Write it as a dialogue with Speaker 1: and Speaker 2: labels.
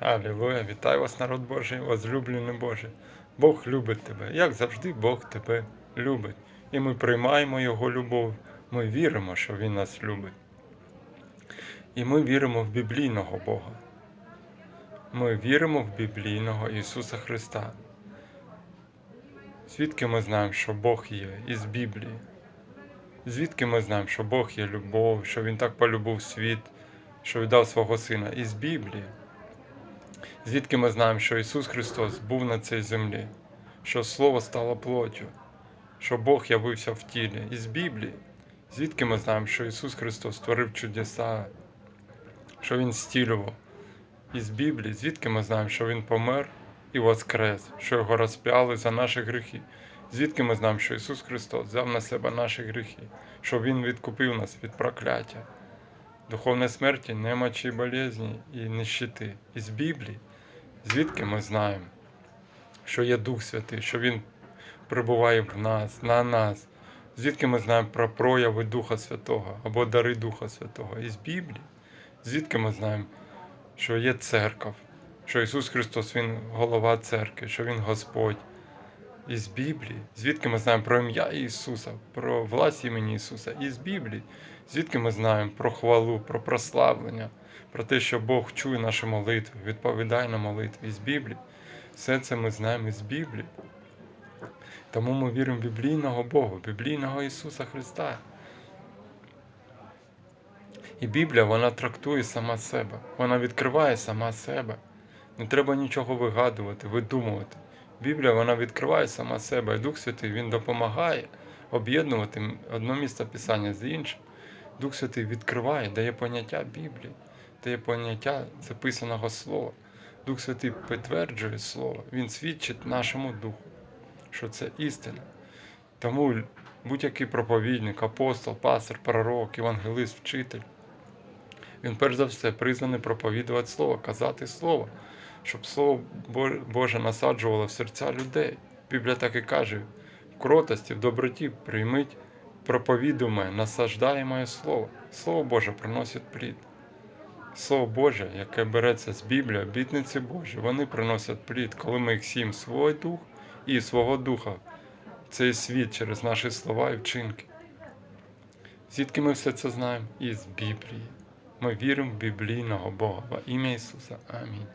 Speaker 1: Алілуя, вітаю вас, народ Божий, возлюблений Божий. Бог любить тебе, як завжди, Бог тебе любить. І ми приймаємо Його любов, ми віримо, що Він нас любить. І ми віримо в біблійного Бога. Ми віримо в біблійного Ісуса Христа. Звідки ми знаємо, що Бог є із Біблії? Звідки ми знаємо, що Бог є любов, що Він так полюбив світ, що віддав свого Сина із Біблії? Звідки ми знаємо, що Ісус Христос був на цій землі, що Слово стало плоттю, що Бог явився в тілі? Із Біблії? Звідки ми знаємо, що Ісус Христос створив чудеса, що Він стілював? Із Біблії? Звідки ми знаємо, що Він помер і воскрес, що Його розп'яли за наші гріхи? Звідки ми знаємо, що Ісус Христос взяв на себе наші гріхи, що Він відкупив нас від прокляття, духовної смерті, немочі, болезні і нищити із Біблії? Звідки ми знаємо, що є Дух Святий, що Він прибуває в нас, на нас? Звідки ми знаємо про прояви Духа Святого або дари Духа Святого? Із Біблії? Звідки ми знаємо, що є церква, що Ісус Христос Він голова церкви, що Він Господь? Із Біблії, звідки ми знаємо про ім'я Ісуса, про власть імені Ісуса, із Біблії, звідки ми знаємо про хвалу, про прославлення, про те, що Бог чує наші молитви, відповідає на молитви із Біблії. Все це ми знаємо із Біблії. Тому ми віримо в біблійного Бога, в біблійного Ісуса Христа. І Біблія вона трактує сама себе, вона відкриває сама себе. Не треба нічого вигадувати, видумувати. Біблія вона відкриває сама себе, і Дух Святий Він допомагає об'єднувати одне місце Писання з іншим. Дух Святий відкриває, дає поняття Біблії, дає поняття записаного Слова. Дух Святий підтверджує Слово, Він свідчить нашому духу, що це істина. Тому будь-який проповідник, апостол, пастор, пророк, евангелист, вчитель, він перш за все призваний проповідувати Слово, казати Слово, щоб Слово Боже насаджувало в серця людей. Біблія так і каже: в кротості, в доброті прийміть проповідуме, насаждає моє Слово. Слово Боже приносить плід. Слово Боже, яке береться з Біблії, обітниці Божі, вони приносять плід, коли ми їх сім свій дух і свого духа, цей світ через наші слова і вчинки. Звідки ми все це знаємо? Із Біблії. Ми віримо в біблійного Бога, во ім'я Ісуса. Амінь.